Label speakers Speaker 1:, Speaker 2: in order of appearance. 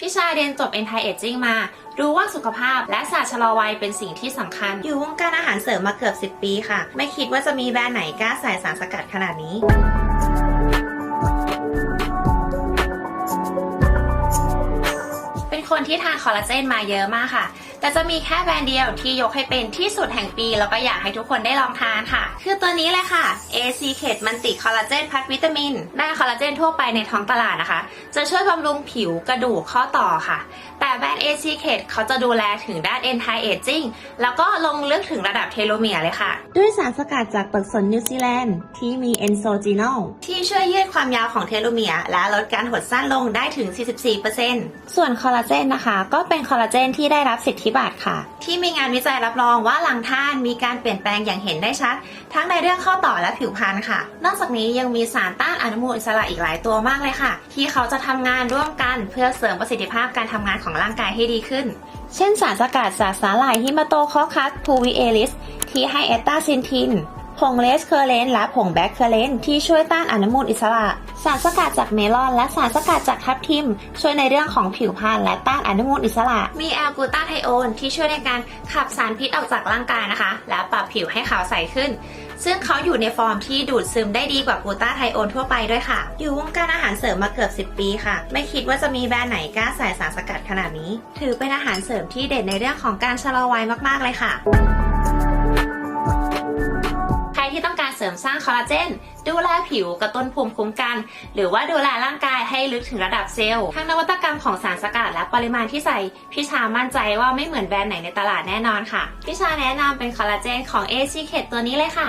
Speaker 1: พี่ชายเรียนจบ anti aging มา รู้ว่าสุขภาพและศาสตร์ชะลอวัยเป็นสิ่งที่สำคัญ อยู่วงการอาหารเสริมมาเกือบ 10 ปีค่ะ ไม่คิดว่าจะมีแบรนด์ไหนกล้าใส่สารสกัดขนาดนี้ คนที่ทานคอลลาเจนมาเยอะมากค่ะ แต่จะมีแค่แบรนด์เดียวที่ยกให้เป็นที่สุดแห่งปี แล้วก็อยากให้ทุกคนได้ลองทานค่ะ คือตัวนี้เลยค่ะ AC เ a t มันติคอลลาเจนพัดวิตามิน ได้คอลลาเจนทั่วไปในท้องตลาดนะคะ จะช่วยบำรุงผิวกระดูกข้อต่อค่ะ แต่แบรนด์ AC c a t เขาจะดูแลถึงด้าน anti aging แล้วก็ลงลึกถึงระดับเทโลเมียร์เลยค่ะ ด้วยสารสกัดจากเปลือกสนนิวซีแลนด์ที่มีเอนโซจีนอลที่ช่วยยืดความยาวของเทโลเมียร์และลดการหดสั้นลงได้ถึง 44%ส่วนคอลลาเจนนะคะ ก็เป็นคอลลาเจนที่ได้รับสิทธิบัตรค่ะ ที่มีงานวิจัยรับรองว่าหลังทานมีการเปลี่ยนแปลงอย่างเห็นได้ชัด ทั้งในเรื่องข้อต่อและผิวพรรณค่ะ นอกจากนี้ยังมีสารต้านอนุมูลอิสระอีกหลายตัวมากเลยค่ะ ที่เขาจะทำงานร่วมกันเพื่อเสริมประสิทธิภาพการทำงานของร่างกายให้ดีขึ้น เช่นสารสกัดจากสาหร่ายฮิมาโตคอคัสทูวิเอลิสที่ให้เอตตาซินทิน ผงเลสเคอร์เลนและผงแบคเคอร์เลนที่ช่วยต้านอนุมูลอิสระ สารสกัดจากเมลอน และสารสกัดจากทับทิม ช่วยในเรื่องของผิวพรรณและต้านอนุมูลอิสระ มีแอลกูตาไทโอนที่ช่วยในการขับสารพิษออกจากร่างกายนะคะ และปรับผิวให้ขาวใสขึ้น ซึ่งเขาอยู่ในฟอร์มที่ดูดซึมได้ดีกว่ากูตาไทโอนทั่วไปด้วยค่ะ อยู่วงการอาหารเสริมมาเกือบ 10 ปีค่ะ ไม่คิดว่าจะมีแบรนด์ไหนกล้าใส่สารสกัดขนาดนี้ ถือเป็นอาหารเสริมที่เด่นในเรื่องของการชะลอวัยมากๆเลยค่ะ ที่ต้องการเสริมสร้างคอลลาเจน ดูแลผิวกระตุ้นภูมิคุ้มกัน หรือว่าดูแลร่างกายให้ลึกถึงระดับเซลล์ทั้งนวัตกรรมของสารสกัดและปริมาณที่ใส่พี่ชามั่นใจว่าไม่เหมือนแบรนด์ไหนในตลาดแน่นอนค่ะพี่ชาแนะนำเป็นคอลลาเจนของ a c k ตัวนี้เลยค่ะ